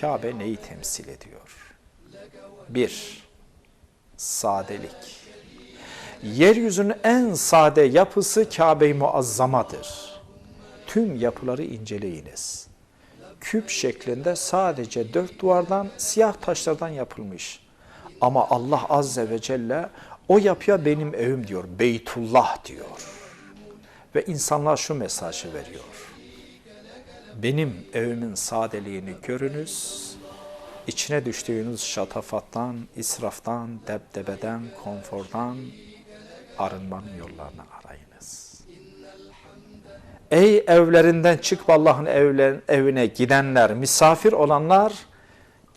Kabe neyi temsil ediyor? Bir, sadelik. Yeryüzünün en sade yapısı Kabe-i Muazzamadır. Tüm yapıları inceleyiniz. Küp şeklinde sadece dört duvardan, siyah taşlardan yapılmış. Ama Allah Azze ve Celle o yapıya benim evim diyor, Beytullah diyor. Ve insanlar şu mesajı veriyor. Benim evimin sadeliğini görünüz, içine düştüğünüz şatafattan, israftan, debdebeden, konfordan arınmanın yollarını arayınız. Ey evlerinden çıkıp Allah'ın evine gidenler, misafir olanlar,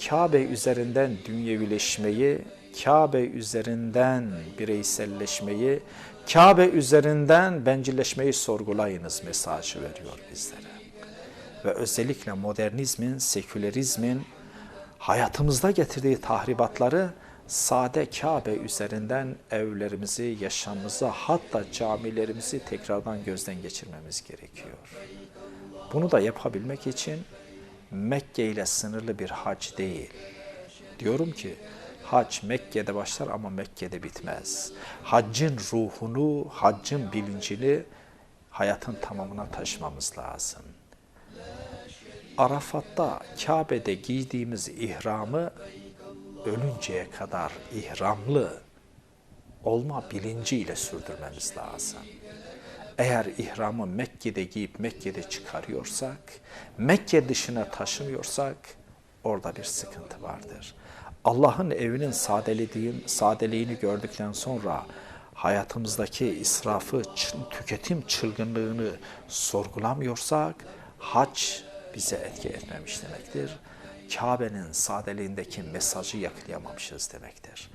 Kabe üzerinden dünyevileşmeyi, Kabe üzerinden bireyselleşmeyi, Kabe üzerinden bencilleşmeyi sorgulayınız mesajı veriyor bizlere. Ve özellikle modernizmin, sekülerizmin hayatımızda getirdiği tahribatları sade Kabe üzerinden evlerimizi, yaşamımızı hatta camilerimizi tekrardan gözden geçirmemiz gerekiyor. Bunu da yapabilmek için Mekke ile sınırlı bir hac değil. Diyorum ki hac Mekke'de başlar ama Mekke'de bitmez. Haccın ruhunu, haccın bilincini hayatın tamamına taşımamız lazım. Arafat'ta Kabe'de giydiğimiz ihramı ölünceye kadar ihramlı olma bilinciyle sürdürmemiz lazım. Eğer ihramı Mekke'de giyip Mekke'de çıkarıyorsak, Mekke dışına taşımıyorsak orada bir sıkıntı vardır. Allah'ın evinin sadeliğin, sadeliğini gördükten sonra hayatımızdaki israfı, tüketim çılgınlığını sorgulamıyorsak hac bize etki etmemiş demektir. Kabe'nin sadeliğindeki mesajı yakalayamamışız demektir.